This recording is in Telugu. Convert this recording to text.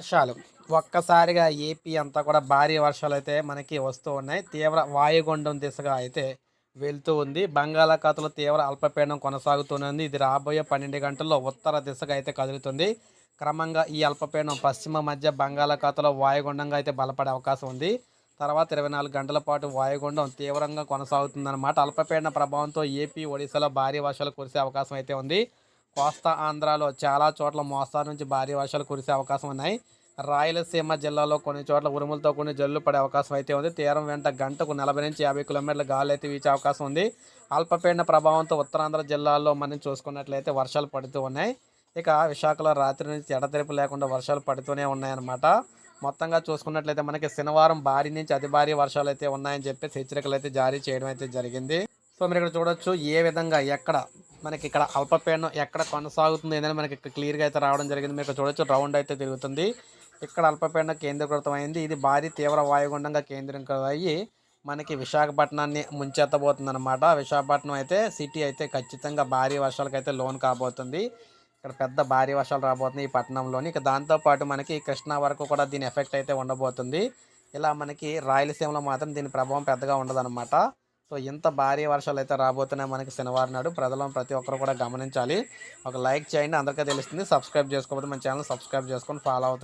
వర్షాలు. ఒక్కసారిగా ఏపీ అంతా కూడా భారీ వర్షాలు అయితే మనకి వస్తూ ఉన్నాయి. తీవ్ర వాయుగుండం దిశగా అయితే వెళ్తూ ఉంది. బంగాళాఖాతంలో తీవ్ర అల్పపీడనం కొనసాగుతున్నది ఇది రాబోయే పన్నెండు గంటల్లో ఉత్తర దిశగా అయితే కదులుతుంది. క్రమంగా ఈ అల్పపీడనం పశ్చిమ మధ్య బంగాళాఖాతంలో వాయుగుండంగా అయితే బలపడే అవకాశం ఉంది. తర్వాత ఇరవై నాలుగు గంటల పాటు వాయుగుండం తీవ్రంగా కొనసాగుతుందన్నమాట. అల్పపీడన ప్రభావంతో ఏపీ ఒడిశాలో భారీ వర్షాలు కురిసే అవకాశం అయితే ఉంది. కోస్తా ఆంధ్రాలో చాలా చోట్ల మోస్తారు నుంచి భారీ వర్షాలు కురిసే అవకాశం ఉన్నాయి. రాయలసీమ జిల్లాలో కొన్ని చోట్ల ఉరుములతో కొన్ని జల్లు పడే అవకాశం అయితే ఉంది. తీరం వెంట గంటకు నలభై నుంచి యాభై కిలోమీటర్ల గాలి అయితే వీచే అవకాశం ఉంది. అల్పపీడన ప్రభావంతో ఉత్తరాంధ్ర జిల్లాల్లో మనం చూసుకున్నట్లయితే వర్షాలు పడుతూ ఉన్నాయి. ఇక విశాఖలో రాత్రి నుంచి ఎడతెరిపి లేకుండా వర్షాలు పడుతూనే ఉన్నాయన్నమాట. మొత్తంగా చూసుకున్నట్లయితే మనకి శనివారం భారీ నుంచి అతి భారీ వర్షాలు అయితే ఉన్నాయని చెప్పేసి హెచ్చరికలు అయితే జారీ చేయడం అయితే జరిగింది. సో మీరు ఇక్కడ చూడొచ్చు ఏ విధంగా ఎక్కడ మనకి ఇక్కడ అల్పపీడనం ఎక్కడ కొనసాగుతుంది అనేది మనకి ఇక్కడ క్లియర్గా అయితే రావడం జరిగింది. మీరు ఇక్కడ చూడొచ్చు రౌండ్ అయితే తిరుగుతుంది. ఇక్కడ అల్పపీడనం కేంద్రీకృతమైంది. ఇది భారీ తీవ్ర వాయుగుండంగా కేంద్రీకృతం అయ్యి మనకి విశాఖపట్నాన్ని ముంచెత్తబోతుంది అనమాట విశాఖపట్నం అయితే సిటీ అయితే ఖచ్చితంగా భారీ వర్షాలకు అయితే లోన్ కాబోతుంది. ఇక్కడ పెద్ద భారీ వర్షాలు రాబోతుంది ఈ పట్టణంలోని. ఇక దాంతోపాటు మనకి కృష్ణా వరకు కూడా దీని ఎఫెక్ట్ అయితే ఉండబోతుంది. ఇలా మనకి రాయలసీమలో మాత్రం దీని ప్రభావం పెద్దగా ఉండదన్నమాట. సో ఇంత భారీ వర్షాలు అయితే రాబోతున్నాయి మనకి శనివారం నాడు. ప్రజలను ప్రతి ఒక్కరు కూడా గమనించాలి. ఒక లైక్ చేయండి. అందరికీ తెలుస్తుంది. సబ్స్క్రైబ్ చేసుకోకపోతే మన ఛానల్ సబ్స్క్రైబ్ చేసుకొని ఫాలో అవుతుంది